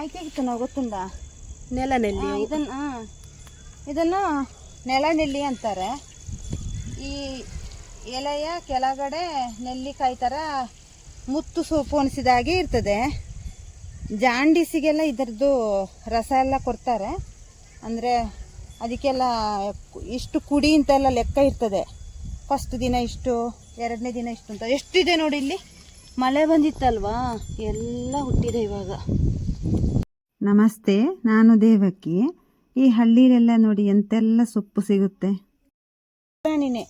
ಕಾಯ್ತಿತ್ತು ನಾವು ಗೊತ್ತುಂಡ ನೆಲ ನೆಲ್ಲಿ ಆ, ಇದನ್ನ ಇದನ್ನು ನೆಲನೆಲ್ಲಿ ಅಂತಾರೆ. ಈ ಎಲೆಯ ಕೆಳಗಡೆ ನೆಲ್ಲಿಕಾಯಿ ಥರ ಮುತ್ತು ಸೋಪು ಅನಿಸಿದಾಗೆ ಹಾಗೆ ಇರ್ತದೆ. ಜಾಂಡಿಸಿಗೆಲ್ಲ ಇದರದ್ದು ರಸ ಎಲ್ಲ ಕೊಡ್ತಾರೆ. ಅಂದರೆ ಅದಕ್ಕೆಲ್ಲ ಇಷ್ಟು ಕುಡಿ ಅಂತೆಲ್ಲ ಲೆಕ್ಕ ಇರ್ತದೆ. ಫಸ್ಟ್ ದಿನ ಇಷ್ಟು ಎರಡನೇ ದಿನ ಇಷ್ಟು ಅಂತ. ಎಷ್ಟಿದೆ ನೋಡಿ ಇಲ್ಲಿ? ಮಳೆ ಬಂದಿತ್ತಲ್ವಾ? ಎಲ್ಲ ಹುಟ್ಟಿದೆ ಇವಾಗ. ನಮಸ್ತೆ ನಾನು ದೇವಕ್ಕಿ ಈ ಹಳ್ಳಿಲೆಲ್ಲ ನೋಡಿ ಎಂತೆಲ್ಲ ಸೊಪ್ಪು ಸಿಗುತ್ತೆ. ಪ್ರಾಣಿನೇ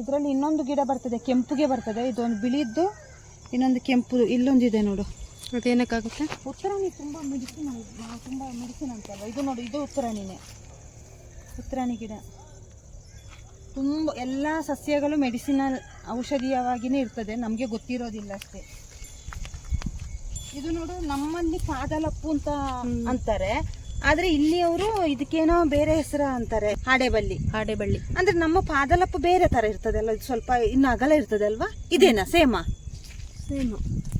ಇದರಲ್ಲಿ ಇನ್ನೊಂದು ಗಿಡ ಬರ್ತದೆ ಕೆಂಪುಗೆ ಬರ್ತದೆ. ಇದೊಂದು ಬಿಳಿದ್ದು ಇನ್ನೊಂದು ಕೆಂಪು ಇಲ್ಲೊಂದಿದೆ ನೋಡು. ಅದೇನಕ್ಕಾಗುತ್ತೆ? ಉತ್ತರಾಣಿ ತುಂಬ ಮೆಡಿಸಿನ್ ತುಂಬ ಮೆಡಿಸಿನ್ ಅಂತಲ್ಲ ಇದು ನೋಡು ಇದು ಉತ್ತರಾಣಿನೇ ಉತ್ತರಾಣಿ ಗಿಡ. ತುಂಬ ಎಲ್ಲ ಸಸ್ಯಗಳು ಮೆಡಿಸಿನಲ್ ಔಷಧೀಯವಾಗಿಯೇ ಇರ್ತದೆ. ನಮಗೆ ಗೊತ್ತಿರೋದಿಲ್ಲ ಅಷ್ಟೇ. ಇದು ನೋಡು ನಮ್ಮಲ್ಲಿ ಪಾದಲಪ್ಪು ಅಂತ ಅಂತಾರೆ. ಆದ್ರೆ ಇಲ್ಲಿ ಅವರು ಇದಕ್ಕೇನೋ ಬೇರೆ ಹೆಸರು ಅಂತಾರೆ ಹಾಡೆಬಳ್ಳಿ ಹಾಡೆಬಳ್ಳಿ ಅಂದ್ರೆ ನಮ್ಮ ಪಾದಲಪ್ಪು ಬೇರೆ ತರ ಇರ್ತದಲ್ಲ ಇದು ಸ್ವಲ್ಪ ಇನ್ನು ಅಗಲ ಇರ್ತದೆ ಅಲ್ವಾ? ಇದೇನಾ ಸೇಮ? ಸೇಮ.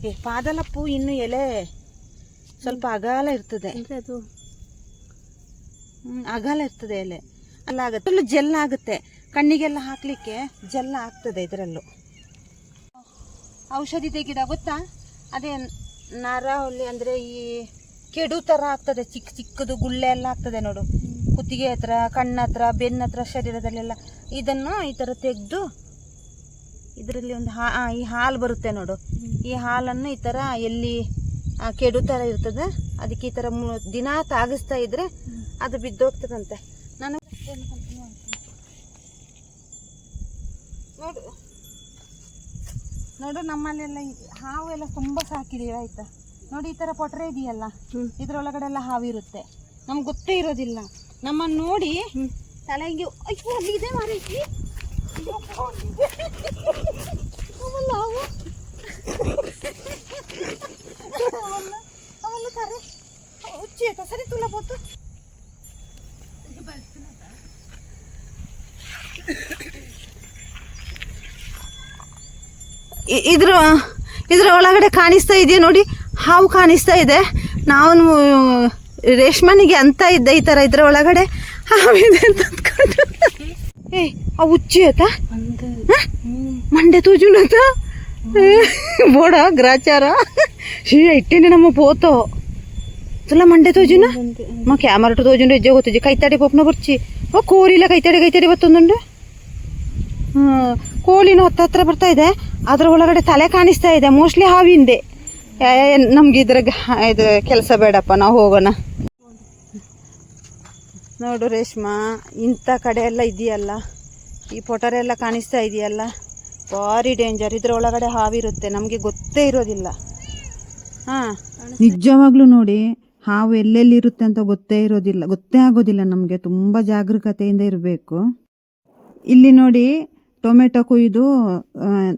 ಏ ಪಾದಲಪ್ಪು ಇನ್ನು ಎಲೆ ಸ್ವಲ್ಪ ಅಗಲ ಇರ್ತದೆ. ಅದು ಅಗಲ ಇರ್ತದೆ ಎಲೆ. ಅಲ್ಲ ಆಗುತ್ತೆ. ಫುಲ್ ಜೆಲ್ ಆಗುತ್ತೆ. ಕಣ್ಣಿಗೆಲ್ಲ ಹಾಕ್ಲಿಕ್ಕೆ ಜೆಲ್ ಆಗ್ತದೆ ಇದರಲ್ಲೂ. ಔಷಧಿ ತೆಗಿದ ಗೊತ್ತಾ? ಅದೇ ನರಹುಲ್ಲಿ ಅಂದ್ರೆ ಈ ಕೆಡು ತರ ಆಗ್ತದೆ ಚಿಕ್ಕ ಚಿಕ್ಕದು ಗುಳ್ಳೆ ಎಲ್ಲ ಆಗ್ತದೆ ನೋಡು. ಕುತ್ತಿಗೆ ಹತ್ರ, ಕಣ್ಣ ಹತ್ರ ಹತ್ರ, ಶರೀರದಲ್ಲೆಲ್ಲ. ಇದನ್ನು ಈ ತರ ತೆಗೆದು ಇದರಲ್ಲಿ ಒಂದು ಹಾ ಈ ಹಾಲು ಬರುತ್ತೆ ನೋಡು. ಈ ಹಾಲನ್ನು ಈ ತರ ಎಲ್ಲಿ ಕೆಡು ತರ ಇರ್ತದೆ. ಅದಕ್ಕೆ ಈ ಮು- ದಿನ ತಾಗಿಸ್ತಾ ಇದ್ರೆ ಅದು ಬಿದ್ದೋಗ್ತದಂತೆ ನಾನು ನೋಡು ನೋಡು ನಮ್ಮಲ್ಲೆಲ್ಲ ಹಾವು ಎಲ್ಲ ತುಂಬ ಸಾಕಿದೀವಿ ಆಯ್ತಾ? ನೋಡಿ ಈ ತರ ಪೊಟ್ರೆ ಇದೆಯಲ್ಲ? ಇದ್ರೊಳಗಡೆ ಎಲ್ಲ ಹಾವು ಇರುತ್ತೆ ನಮ್ಗೆ ಗೊತ್ತೇ ಇರೋದಿಲ್ಲ. ನಮ್ಮನ್ನು ನೋಡಿ ತಲೆಗೆ ಅಯ್ಯೋ ಅಲ್ಲಿ ಇದೆ ಮಾರೈತಿ ಹಾವು ಅವಲ್ಲ ತಾರೆ ಉಚ್ಚಿ ಆಯ್ತಾ? ಸರಿ ಇದ್ರ ಇದ್ರ ಒಳಗಡೆ ಕಾಣಿಸ್ತಾ ಇದೆಯಾ ನೋಡಿ? ಹಾವು ಕಾಣಿಸ್ತಾ ಇದೆ. ನಾವು ರೇಷ್ಮನಿಗೆ ಅಂತ ಇದ್ದ ಈ ತರ ಇದ್ರ ಒಳಗಡೆ ಹಾವಿದೆ ಅಂತ ಅಂದ್ಕೊಂಡು. ಏ ಆ ಉಚ್ಚಿ ಆಯ್ತಾ? ಮಂಡೆ. ತೂಜುನತ ಬೋಡ ಗ್ರಾಚಾರ. ಶ್ರೀ ಇಟ್ಟೇನೆ ನಮ್ಮ ಪೋತೋ. ತುಲ ಮಂಡೆ ತೋಜುನ? ಮಾ ಕ್ಯಾಮರಾ ತೋಜುಂಡು ಹೆಜ್ಜೆ ಗೊತ್ತಿ ಕೈತಾಡಿ ಪೊಪ್ನ ಬರ್ಚಿ. ಓ ಕೋರಿಲ್ಲ ಕೈತಾಡಿ ಕೈತಾಡಿ ಬತ್ತೊಂದುಂಡು. ಕೋಳಿನ ಹತ್ತ ಹತ್ರ ಬರ್ತಾ ಇದೆ. ಅದರ ಒಳಗಡೆ ತಲೆ ಕಾಣಿಸ್ತಾ ಇದೆ. ಮೋಸ್ಟ್ಲಿ ಹಾವಿಂದೆ. ನಮ್ಗೆ ಇದ್ರ ಇದು ಕೆಲಸ ಬೇಡಪ್ಪ, ನಾವು ಹೋಗೋಣ. ನೋಡು ರೇಷ್ಮಾ, ಇಂಥ ಕಡೆ ಎಲ್ಲ ಇದೆಯಲ್ಲ ಈ ಪೊಟರೆ ಎಲ್ಲ ಕಾಣಿಸ್ತಾ ಇದೆಯಲ್ಲ? ಭಾರಿ ಡೇಂಜರ್ ಇದ್ರ ಒಳಗಡೆ ಹಾವಿರುತ್ತೆ. ನಮಗೆ ಗೊತ್ತೇ ಇರೋದಿಲ್ಲ. ಹಾಂ. ನಿಜವಾಗ್ಲೂ ನೋಡಿ, ಹಾವು ಎಲ್ಲೆಲ್ಲಿ ಇರುತ್ತೆ ಅಂತ ಗೊತ್ತೇ ಇರೋದಿಲ್ಲ. ಗೊತ್ತೇ ಆಗೋದಿಲ್ಲ ನಮಗೆ. ತುಂಬ ಜಾಗರೂಕತೆಯಿಂದ ಇರಬೇಕು. ಇಲ್ಲಿ ನೋಡಿ ಟೊಮೆಟೊ ಕೊಯ್ದು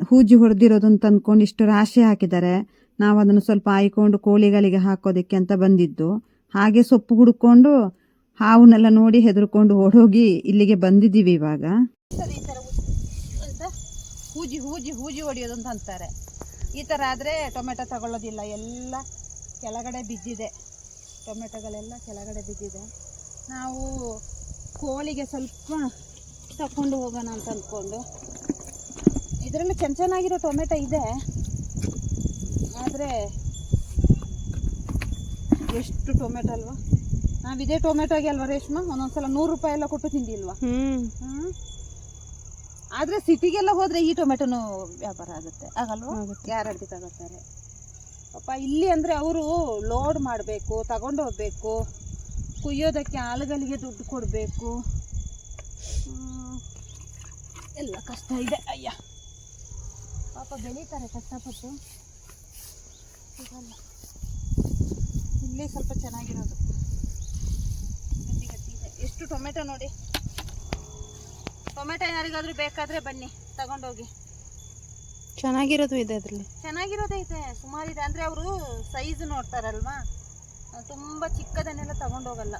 ಹೂಜಿ ಹೊಡೆದಿರೋದು ಅಂತ ಅಂದ್ಕೊಂಡು ಇಷ್ಟು ರಾಶಿ ಹಾಕಿದ್ದಾರೆ. ನಾವು ಅದನ್ನು ಸ್ವಲ್ಪ ಆಯ್ಕೊಂಡು ಕೋಳಿಗಳಿಗೆ ಹಾಕೋದಕ್ಕೆ ಅಂತ ಬಂದಿದ್ದು. ಹಾಗೆ ಸೊಪ್ಪು ಹುಡ್ಕೊಂಡು ಹಾವನ್ನೆಲ್ಲ ನೋಡಿ ಹೆದರ್ಕೊಂಡು ಓಡೋಗಿ ಇಲ್ಲಿಗೆ ಬಂದಿದ್ದೀವಿ ಇವಾಗ. ಹೂಜಿ ಹೂಜಿ ಹೂಜಿ ಹೊಡೆಯೋದು ಅಂತ ಅಂತಾರೆ. ಈ ಥರ ಆದರೆ ಟೊಮೆಟೊ ತಗೊಳ್ಳೋದಿಲ್ಲ. ಎಲ್ಲ ಕೆಳಗಡೆ ಬಿದ್ದಿದೆ. ಟೊಮೆಟೊಗಳೆಲ್ಲ ಕೆಳಗಡೆ ಬಿದ್ದಿದೆ. ನಾವು ಕೋಳಿಗೆ ಸ್ವಲ್ಪ ತಕೊಂಡು ಹೋಗೋಣ ಅಂತ ಅಂದ್ಕೊಂಡು ಇದರಲ್ಲಿ ಚೆನ್ನ ಚೆನ್ನಾಗಿರೋ ಟೊಮೆಟೊ ಇದೆ. ಆದರೆ ಎಷ್ಟು ಟೊಮೆಟೊ ಅಲ್ವಾ? ನಾವು ಇದೇ ಟೊಮೆಟೊಗೆ ಅಲ್ವಾ ರೇಷ್ಮಾ? ಒಂದೊಂದ್ಸಲ ನೂರು ರೂಪಾಯಿ ಎಲ್ಲ ಕೊಟ್ಟು ತಿಂದಿಲ್ವಾ? ಹ್ಮ್. ಆದರೆ ಸಿಟಿಗೆಲ್ಲ ಹೋದರೆ ಈ ಟೊಮೆಟೊನು ವ್ಯಾಪಾರ ಆಗುತ್ತೆ. ಆಗಲ್ವಾ. ಗ್ಯಾರಂಟಿ ತಗೋತಾರೆ. ಪಾಪ ಇಲ್ಲಿ ಅಂದರೆ ಅವರು ಲೋಡ್ ಮಾಡಬೇಕು ತಗೊಂಡು ಹೋಗಬೇಕು. ಕುಯ್ಯೋದಕ್ಕೆ ಆಳುಗಳಿಗೆ ದುಡ್ಡು ಕೊಡಬೇಕು. ಎಲ್ಲ ಕಷ್ಟ ಇದೆ. ಅಯ್ಯ. ಪಾಪ ಬೆಳೀತಾರೆ ಕಷ್ಟಪಟ್ಟು. ಸಿಗಲ್ಲ ಇಲ್ಲಿ ಸ್ವಲ್ಪ ಚೆನ್ನಾಗಿರೋದು. ಗಟ್ಟಿ ಗಟ್ಟಿ ಇದೆ. ಎಷ್ಟು ಟೊಮೆಟೊ ನೋಡಿ. ಟೊಮೆಟೊ ಯಾರಿಗಾದ್ರೂ ಬೇಕಾದ್ರೆ ಬನ್ನಿ. ತಗೊಂಡೋಗಿ. ಚೆನ್ನಾಗಿರೋದು ಇದೆ ಅದರಲ್ಲಿ. ಚೆನ್ನಾಗಿರೋದೇ ಇದೆ. ಸುಮಾರಿದೆ ಅಂದ್ರೆ ಅವರು ಸೈಜ್ ನೋಡ್ತಾರಲ್ವಾ? ತುಂಬ ತುಂಬಾ ಚಿಕ್ಕದನ್ನೆಲ್ಲ ತಗೊಂಡೋಗಲ್ಲ.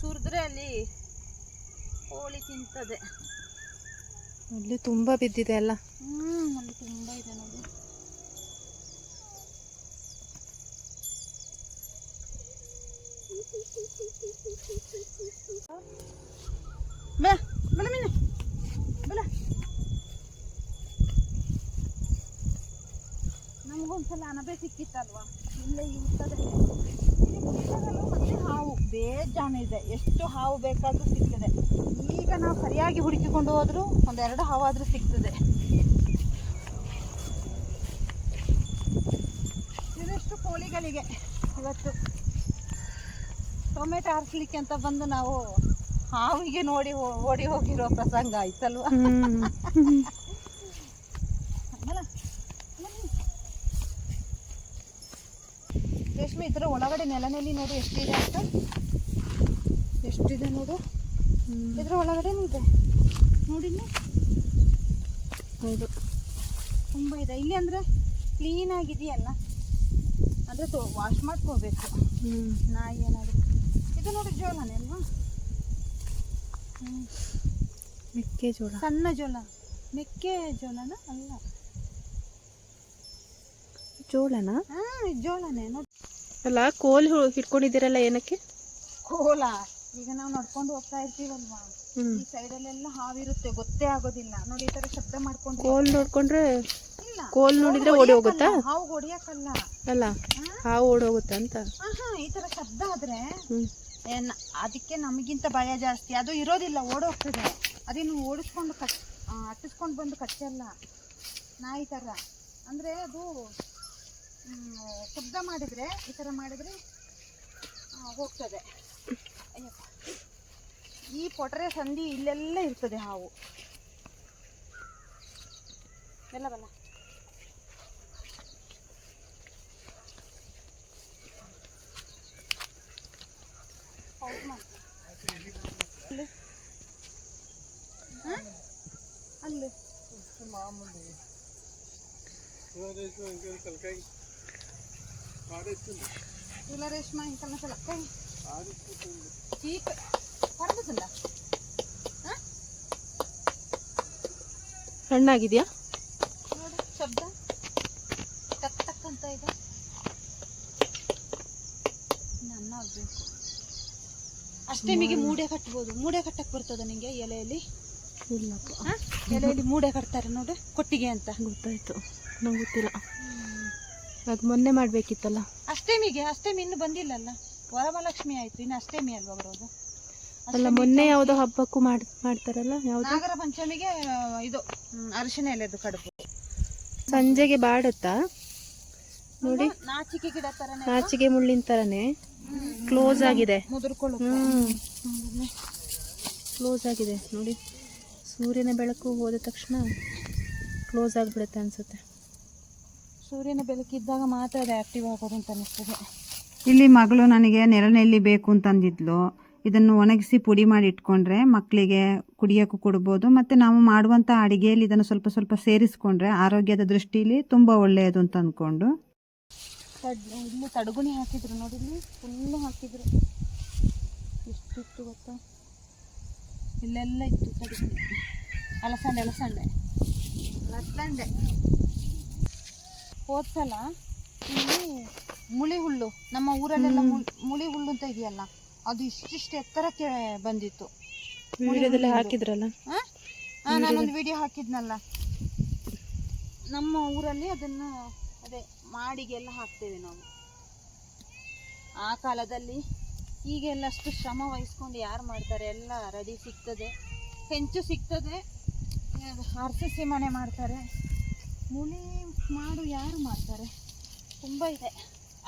ಸುರಿದ್ರೆ ಅಲ್ಲಿ ಕೋಳಿ ತಿಂತದೆ. ಅಲ್ಲಿ ತುಂಬಾ ಬಿದ್ದಿದೆ ಅಲ್ಲ? ಹ್ಮ್ ಅಲ್ಲಿ ತುಂಬಾ ಇದೆ ನೋಡಿ. ಬಲ ಬಲ ಮೀನು. ಬಲ ನಮಗೊಂದ್ಸಲ ಅನಬೆ ಸಿಕ್ಕಿತ್ತಲ್ವಾ? ಇಲ್ಲೇ ಇರ್ತದೆ ಹಾವು ಬೇಜಾನಿದೆ. ಇದೆ ಎಷ್ಟು ಹಾವು ಬೇಕಾದರೂ ಸಿಗ್ತದೆ. ಈಗ ನಾವು ಸರಿಯಾಗಿ ಹುಡುಕಿಕೊಂಡು ಹೋದ್ರು ಒಂದೆರಡು ಹಾವಾದರೂ ಸಿಗ್ತದೆ. ಇದಿಷ್ಟು ಕೋಳಿಗಳಿಗೆ. ಇವತ್ತು ಟೊಮೆಟೊ ಹಾರಿಸ್ಲಿಕ್ಕೆ ಅಂತ ಬಂದು ನಾವು ಹಾವಿಗೆ ನೋಡಿ ಓಡಿ ಹೋಗಿರೋ ಪ್ರಸಂಗ ಆಯ್ತಲ್ವಾ ಹ್ಮ್ ಅಲ್ಲ? ಒಳಗಡೆ ನೆಲನೆಲ್ಲಿ ನೋಡು ಎಷ್ಟಿದೆ ಅಂತ? ಎಷ್ಟಿದೆ ನೋಡು? ಇದ್ರ ಒಳಗಡೆ ಇದೆ. ನೋಡಿ ಹೌದು. ತುಂಬ ಇದೆ. ಇಲ್ಲಿ ಅಂದರೆ ಕ್ಲೀನ್ ಆಗಿದೆಯಲ್ಲ? ತೋ ವಾಶ್ ಮಾಡ್ಕೋಬೇಕು. ಹ್ಞೂ ನಾಯಿ ಏನಾದರೂ ಇದು ನೋಡಿ ಜೋಳನೇ ಅಲ್ವಾ? ಮೆಕ್ಕೆಜೋಳ ಸಣ್ಣ ಜೋಳ. ಮೆಕ್ಕೆಜೋಳನ ಅಲ್ಲ. ಜೋಳನ? ಹಾಂ ಜೋಳನೇ. ನೋಡಿ ಅಲ್ಲ ಕೋಲ್ ಹಿಡ್ಕೊಂಡಿದ್ದೀರಲ್ಲ ಏನಕ್ಕೆ? ಕೋಲ. ಈಗ ನಾವು ನಡ್ಕೊಂಡು ಹೋಗ್ತಾ ಇರ್ತೀವಲ್ವಾ? ಈ ಸೈಡಲ್ಲೆಲ್ಲ ಹಾವಿರುತ್ತೆ ಗೊತ್ತೇ ಆಗೋದಿಲ್ಲ. ನೋಡಿ ಈ ತರ ಶಬ್ದ ಮಾಡ್ಕೊಂಡು ಕೋಲ್ ನೋಡ್ಕೊಂಡ್ರೆ ಕೋಲ್ ನೋಡಿದ್ರೆ ಓಡಿ ಹೋಗುತ್ತಾ? ಹಾವು ಹೊಡಿಯಕ್ಕಲ್ಲ. ಅಲ್ಲ ಹಾವು ಓಡಿ ಹೋಗುತ್ತಾ ಅಂತ? ಈ ತರ ಶಬ್ದ ಆದ್ರೆ ಅದಕ್ಕೆ ನಮಗಿಂತ ಭಯ ಜಾಸ್ತಿ. ಅದು ಇರೋದಿಲ್ಲ ಓಡೋಗ್ತದೆ ಅದೇನು ಓಡಿಸ್ಕೊಂಡು ಕಟ್ ಅಟ್ಟಿಸ್ಕೊಂಡು ಬಂದು ಕಚ್ಚಲ್ಲ. ನಾಯಿ ತರ ಅಂದ್ರೆ ಅದು ಶಬ್ದ ಮಾಡಿದರೆ, ಈ ಥರ ಮಾಡಿದರೆ ಹೋಗ್ತದೆ. ಈ ಪೊಟರೆ ಸಂಧಿ ಇಲ್ಲೆಲ್ಲ ಇರ್ತದೆ ಹಾವು. ಎಲ್ಲ ಬಲ್ಲ. ಮಾಮೂಲಿ ಅಲ್ಲಿ? ಹ? ರೇಷ್ಮೆ ಇಂಕಲ್ನ ಸಲ ಕೈ ಚೀಪ್ ಹೊರಬತ್ತಲ್ಲ ಹಣ್ಣಾಗಿದ್ಯಾ ನೋಡು ಶಬ್ದ ಟಕ್ ಟಕ್ ಅಂತ ಇದೆ ನನ್ನ ಆಗ್ಬೇಕು ಅಷ್ಟೇ ನಿಮಗೆ ಮೂಡೆ ಕಟ್ಬೋದು ಮೂಡೆ ಕಟ್ಟಕ್ಕೆ ಬರ್ತದ ನಿಂಗೆ ಎಲೆಯಲ್ಲಿ ಇಲ್ಲಪ್ಪ ಹ? ಎಲೆಯಲ್ಲಿ ಮೂಡೆ ಕಟ್ತಾರೆ ನೋಡಿ ಕೊಟ್ಟಿಗೆ ಅಂತ ಗೊತ್ತಾಯ್ತು ನಂಗೆ ಗೊತ್ತಿಲ್ಲ ಅದು ಮೊನ್ನೆ ಮಾಡಬೇಕಿತ್ತಲ್ಲ. ಅಷ್ಟೇಮಿಗೆ ಅಷ್ಟೇಮಿ ಇನ್ನು ಬಂದಿಲ್ಲಲ್ಲ? ವರಮಹಾಲಕ್ಷ್ಮಿ ಆಯ್ತು ಇನ್ನು ಅಷ್ಟೇಮಿ ಅಲ್ವಾ ಬರೋದು? ಅಲ್ಲ ಮೊನ್ನೆ ಯಾವುದೋ ಹಬ್ಬಕ್ಕೂ ಮಾಡ್ ಮಾಡ್ತಾರಲ್ಲ ಯಾವುದು? ನಾಗರ ಪಂಚಮಿಗೆ ಇದು ಹ್ಮ್, ಅರಿಶಿನ ಎಲೆದು ಕಡುಬು. ಸಂಜೆಗೆ ಬಾಡುತ್ತಾ? ನೋಡಿ. ಒಂದು ನಾಚಿಕೆ ಗಿಡ ತರನೇ ನಾಚಿಕೆ ಮುಳ್ಳಿನ ತರನೇ. ಕ್ಲೋಸ್ ಆಗಿದೆ. ಮುದುರ್ಕೊಳ್ಳು ಹ್ಮ್. ಕ್ಲೋಸ್ ಆಗಿದೆ ನೋಡಿ. ಸೂರ್ಯನ ಬೆಳಕು ಹೋದ ತಕ್ಷಣ ಕ್ಲೋಸ್ ಆಗಿಬಿಡುತ್ತೆ ಅನ್ಸುತ್ತೆ. ಸೂರ್ಯನ ಬೆಳಕಿದ್ದಾಗ ಮಾತ್ರ ಅದು ಆಕ್ಟಿವ್ ಆಗೋದು ಅಂತ ಅನಿಸ್ತದೆ. ಇಲ್ಲಿ ಮಗಳು ನನಗೆ ನೆರಳೆಲ್ಲಿ ಬೇಕು ಅಂತಂದಿದ್ಲು ಇದನ್ನು ಒಣಗಿಸಿ ಪುಡಿ ಮಾಡಿ ಇಟ್ಕೊಂಡ್ರೆ ಮಕ್ಕಳಿಗೆ ಕುಡಿಯೋಕ್ಕೂ ಕೊಡ್ಬೋದು. ಮತ್ತು ನಾವು ಮಾಡುವಂಥ ಅಡುಗೆಯಲ್ಲಿ ಇದನ್ನು ಸ್ವಲ್ಪ ಸ್ವಲ್ಪ ಸೇರಿಸ್ಕೊಂಡ್ರೆ ಆರೋಗ್ಯದ ದೃಷ್ಟಿಯಲ್ಲಿ ತುಂಬ ಒಳ್ಳೆಯದು ಅಂತ ಅಂದ್ಕೊಂಡು. ಇಲ್ಲಿ ತಡಗುನಿ ಹಾಕಿದ್ರು ನೋಡಿ ಇಲ್ಲಿ ಫುಲ್ಲು ಹಾಕಿದ್ರು. ಎಷ್ಟಿತ್ತು ಗೊತ್ತಾ? ಇಲ್ಲೆಲ್ಲ ಇತ್ತು ತಡಗುನಿ ಅಲಸಂಡೆ ಅಲಸಂಡೆ. ಅಲಸಂಡೆ. ಹೋದ್ಸಲ ಇಲ್ಲಿ ಮುಳಿ ಹುಲ್ಲು ನಮ್ಮ ಊರಲ್ಲೆಲ್ಲ ಮುಳಿ ಹುಲ್ಲು ಅಂತ ಇದೆಯಲ್ಲ ಅದು ಇಷ್ಟಿಷ್ಟು ಎತ್ತರಕ್ಕೆ ಬಂದಿತ್ತು. ವಿಡಿಯೋದಲ್ಲಿ ಹಾಕಿದ್ರಲ್ಲ? ನಾನೊಂದು ವಿಡಿಯೋ ಹಾಕಿದ್ನಲ್ಲ. ನಮ್ಮ ಊರಲ್ಲಿ ಅದನ್ನು ಅದೇ ಮಾಡಿಗೆಲ್ಲ ಹಾಕ್ತೇವೆ ನಾವು. ಆ ಕಾಲದಲ್ಲಿ ಈಗೆಲ್ಲ ಅಷ್ಟು ಶ್ರಮ ವಹಿಸ್ಕೊಂಡು ಯಾರು ಮಾಡ್ತಾರೆ? ಎಲ್ಲ ರೆಡಿ ಸಿಗ್ತದೆ. ಹೆಂಚು ಸಿಗ್ತದೆ. ಆರ್ ಸಿ ಸಿ ಮನೆ ಮಾಡ್ತಾರೆ. ಮುಳಿ ಮಾಡು ಯಾರು ಮಾಡ್ತಾರೆ? ತುಂಬ ಇದೆ.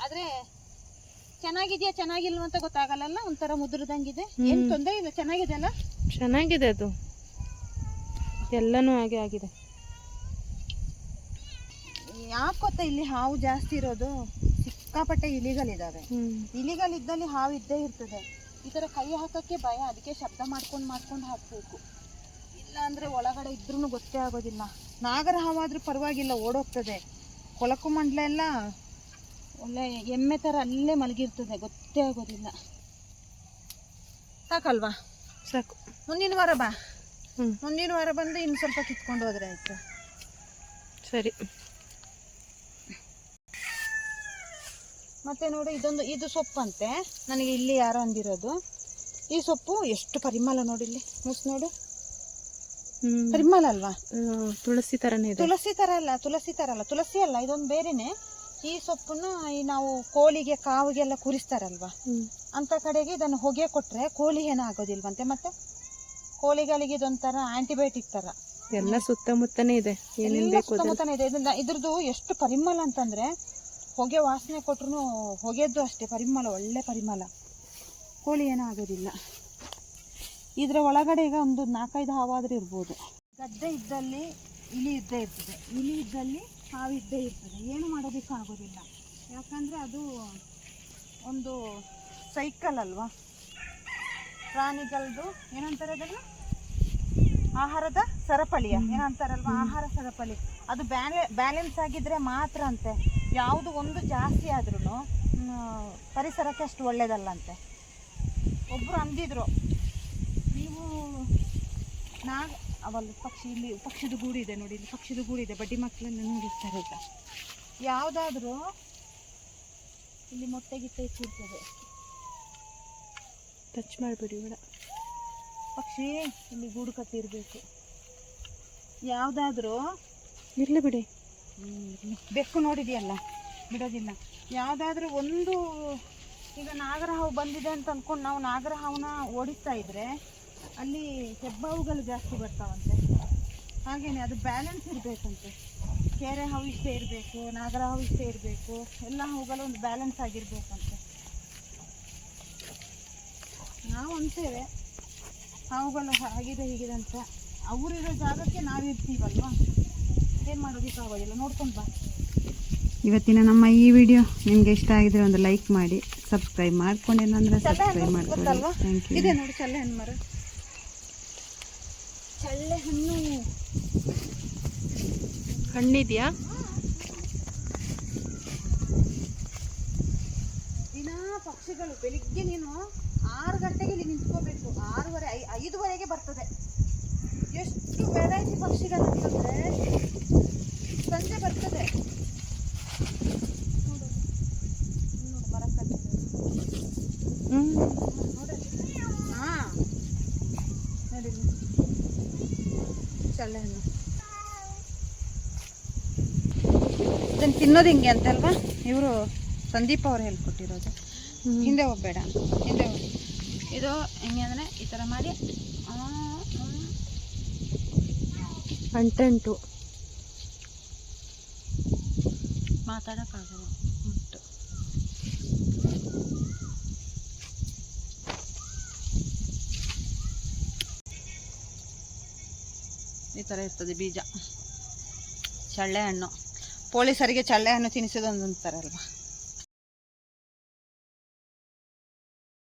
ಆದರೆ ಚೆನ್ನಾಗಿದೆಯಾ ಚೆನ್ನಾಗಿಲ್ವ ಅಂತ ಗೊತ್ತಾಗಲ್ಲ ಒಂಥರ ಮುದ್ರದಂಗಿದೆ. ಏನು ತೊಂದರೆ ಇಲ್ಲ ಚೆನ್ನಾಗಿದೆ ಅಲ್ಲ? ಚೆನ್ನಾಗಿದೆ ಅದು. ಎಲ್ಲನೂ ಹಾಗೆ ಆಗಿದೆ. ಯಾಕೆ ಗೊತ್ತಾ ಇಲ್ಲಿ ಹಾವು ಜಾಸ್ತಿ ಇರೋದು? ಸಿಕ್ಕಾಪಟ್ಟೆ ಇಲಿಗಳಿದಾವೆ. ಇಲಿಗಳಿದ್ದಲ್ಲಿ ಇಲಿಗಳು ಇದ್ದಲ್ಲಿ ಹಾವು ಇದ್ದೇ ಇರ್ತದೆ. ಈ ಥರ ಕೈ ಹಾಕಕ್ಕೆ ಭಯ ಅದಕ್ಕೆ ಶಬ್ದ ಮಾಡ್ಕೊಂಡು ಮಾಡ್ಕೊಂಡು ಹಾಕಬೇಕು. ಇಲ್ಲ ಅಂದರೆ ಒಳಗಡೆ ಇದ್ರೂ ಗೊತ್ತೇ ಆಗೋದಿಲ್ಲ. ನಾಗರ ಹಾವಾದ್ರೂ ಪರವಾಗಿಲ್ಲ ಓಡೋಗ್ತದೆ. ಕೊಳಕು ಮಂಡಲ ಎಲ್ಲ ಒಳ್ಳೆ ಎಮ್ಮೆ ಥರ ಅಲ್ಲೇ ಮಲಗಿರ್ತದೆ ಗೊತ್ತೇ ಆಗೋದಿಲ್ಲ. ಸಾಕಲ್ವಾ? ಸಾಕು. ಮುಂದಿನ ವಾರ ಬಾ. ಹ್ಞೂ ಮುಂದಿನ ವಾರ ಬಂದು ಇನ್ನು ಸ್ವಲ್ಪ ಕಿತ್ಕೊಂಡು ಹೋದ್ರೆ ಆಯ್ತು. ಸರಿ. ಮತ್ತೆ ನೋಡಿ ಇದೊಂದು ಇದು ಸೊಪ್ಪಂತೆ. ನನಗೆ ಇಲ್ಲಿ ಯಾರೋ ಅಂದಿರೋದು? ಈ ಸೊಪ್ಪು ಎಷ್ಟು ಪರಿಮಳ ನೋಡಿ ಇಲ್ಲಿ ಮೂಸ್ ನೋಡು. ಪರಿಮಳ ಅಲ್ವಾ? ತುಳಸಿ ತರನೇ ಇದೆ. ತುಳಸಿ ತರ ಅಲ್ಲ ತುಳಸಿ ತರ ಅಲ್ಲ ತುಳಸಿ ಅಲ್ಲ ಇದೊಂದು ಬೇರೆನೆ. ಈ ಸೊಪ್ಪನ್ನ ಈ ನಾವು ಕೋಳಿಗೆ ಕಾವಿಗೆಲ್ಲ ಕುರಿಸ್ತಾರಲ್ವಾ? ಅಂತ ಕಡೆಗೆ ಇದನ್ನು ಹೊಗೆ ಕೊಟ್ರೆ ಕೋಳಿ ಏನೋ ಆಗೋದಿಲ್ವಂತೆ ಮತ್ತೆ? ಕೋಳಿಗಳಿಗೆ ಇದೊಂಥರ ಆಂಟಿಬಯೋಟಿಕ್ ತರ. ಎಲ್ಲ ಸುತ್ತಮುತ್ತನೇ ಇದೆ. ಸುತ್ತಮುತ್ತನೇ ಇದೆ. ಇದನ್ನ ಇದ್ರದ್ದು ಎಷ್ಟು ಪರಿಮಳ ಅಂತಂದ್ರೆ ಹೊಗೆ ವಾಸನೆ ಕೊಟ್ರು ಹೊಗೆದ್ದು ಅಷ್ಟೇ ಪರಿಮಳ ಒಳ್ಳೆ ಪರಿಮಳ. ಕೋಳಿ ಏನೂ ಆಗೋದಿಲ್ಲ. ಇದರ ಒಳಗಡೆ ಈಗ ಒಂದು ನಾಲ್ಕೈದು ಹಾವಾದ್ರೂ ಇರ್ಬೋದು. ಗದ್ದೆ ಇದ್ದಲ್ಲಿ ಇಲಿ ಇದ್ದೇ ಇರ್ತದೆ. ಇಲಿ ಇದ್ದಲ್ಲಿ ಹಾವು ಇದ್ದೇ ಇರ್ತದೆ. ಏನು ಮಾಡೋದಕ್ಕೂ ಆಗೋದಿಲ್ಲ. ಯಾಕಂದರೆ ಅದು ಒಂದು ಸೈಕಲ್ ಅಲ್ವಾ? ಪ್ರಾಣಿಗಳದ್ದು ಏನಂತಾರೆ ಅದನ್ನು? ಆಹಾರದ ಸರಪಳಿಯ. ಏನಂತಾರಲ್ವ? ಆಹಾರ ಸರಪಳಿ. ಅದು ಬ್ಯಾಲೆ, ಬ್ಯಾಲೆನ್ಸ್ ಆಗಿದ್ರೆ ಮಾತ್ರ ಅಂತೆ. ಯಾವುದು ಒಂದು ಜಾಸ್ತಿ ಆದ್ರೂ ಪರಿಸರಕ್ಕೆ ಅಷ್ಟು ಒಳ್ಳೇದಲ್ಲಂತೆ ಒಬ್ರು ಅಂದಿದ್ರು ನೀವು ನಾಗ ಅವಲ್ಲ ಪಕ್ಷಿ ಇಲ್ಲಿ ಪಕ್ಷಿದು ಗೂಡು ಇದೆ ನೋಡಿ ಇಲ್ಲಿ ಪಕ್ಷಿದು ಗೂಡಿದೆ ಇದೆ ಬಡ್ಡಿ ಮಕ್ಕಳನ್ನು ನೋಡಿರ್ತಾರೆ ಈಗ. ಯಾವುದಾದ್ರೂ ಇಲ್ಲಿ ಮೊಟ್ಟೆ ಗಿಟ್ಟೆ ಇಟ್ಟಿರ್ತದೆ. ಟಚ್ ಮಾಡಬೇಡಿ ಬೇಡ ಪಕ್ಷಿ ಇಲ್ಲಿ ಗೂಡು ಕಟ್ಟಿರಬೇಕು. ಯಾವುದಾದ್ರೂ ಇರಲಿ ಬಿಡಿ. ಬೆಕ್ಕು ನೋಡಿದೆಯಲ್ಲ ಬಿಡೋದಿಲ್ಲ. ಯಾವುದಾದ್ರೂ ಒಂದು ಈಗ ನಾಗರಹಾವು ಬಂದಿದೆ ಅಂತ ಅಂದ್ಕೊಂಡು ನಾವು ನಾಗರಹಾವನ್ನ ಓಡಿಸ್ತಾ ಇದ್ರೆ ಅಲ್ಲಿ ಹೆಬ್ಬಾವುಗಳು ಜಾಸ್ತಿ ಬರ್ತಾವಂತೆ. ಹಾಗೇನೆ ಅದು ಬ್ಯಾಲೆನ್ಸ್ ಇರಬೇಕಂತೆ. ಕೆರೆ ಹಾವು ಇಷ್ಟೇ ಇರಬೇಕು ನಾಗರಹಾವು ಇಷ್ಟೇ ಇರಬೇಕು ಎಲ್ಲ ಹೂಗಳು ಒಂದು ಬ್ಯಾಲೆನ್ಸ್ ಆಗಿರ್ಬೇಕಂತೆ. ನಾವು ಅಂತೇವೆ ಹಾವುಗಳು ಆಗಿದೆ ಹೀಗಿದೆ ಅಂತ. ಅವರಿರೋ ಜಾಗಕ್ಕೆ ನಾವಿರ್ತೀವಲ್ವಾ? ಏನು ಮಾಡೋದಕ್ಕಾಗೋದಿಲ್ಲ ನೋಡ್ಕೊಂಡು ಬಾ. ಇವತ್ತಿನ ನಮ್ಮ ಈ ವಿಡಿಯೋ ನಿಮಗೆ ಇಷ್ಟ ಆಗಿದ್ರೆ ಒಂದು ಲೈಕ್ ಮಾಡಿ ಸಬ್ಸ್ಕ್ರೈಬ್ ಮಾಡ್ಕೊಂಡಿಲ್ಲ ಅಂದ್ರೆ ಸಬ್ಸ್ಕ್ರೈಬ್ ಮಾಡ್ಕೊಳ್ಳಿ. ಥ್ಯಾಂಕ್ ಯು ಇದೆ ನೋಡಿ ಚಲ್ಲೆ ಮರ ಚಳ್ಳೆ ಹಣ್ಣು. ಹಣ್ಣಿದ್ಯಾ? ದಿನ ಪಕ್ಷಿಗಳು ಬೆಳಿಗ್ಗೆ ನೀನು ಆರು ಗಂಟೆಗೆ ಇಲ್ಲಿ ನಿಂತ್ಕೋಬೇಕು. ಆರೂವರೆ ಐ ಐದುವರೆಗೆ ಬರ್ತದೆ. ಎಷ್ಟು ವೆರೈಟಿ ಪಕ್ಷಿಗಳು ಅಂತಂದ್ರೆ ಸಂಜೆ ಬರ್ತದೆ. ನೋಡು ಮರ ಕಟ್ಟಿದೆ ಹ್ಮ್ ಹಾ ನೋಡಿ ಹಣ್ಣು ಇದನ್ನು ತಿನ್ನೋದು ಹಿಂಗೆ ಅಂತಲ್ವಾ? ಇವರು ಸಂದೀಪ್ ಅವ್ರು ಹೇಳ್ಕೊಟ್ಟಿರೋದು. ಹಿಂದೆ ಹೋಗ್ಬೇಡ ಹಿಂದೆ ಹೋಗಿ ಇದು ಹೆಂಗೆ ಅಂದರೆ ಈ ಥರ ಮಾಡಿ ಅಂಟಂಟು ಮಾತಾಡೋಕ್ಕಾಗಲ್ಲ ಮುಟ್ಟು ಈ ಥರ ಇರ್ತದೆ ಬೀಜ. ಚಳ್ಳೆ ಹಣ್ಣು ಪೊಲೀಸರಿಗೆ ಚಳ್ಳೆ ಹಣ್ಣು ತಿನ್ನಿಸೋದು ಥರ ಅಂತಾರಲ್ವ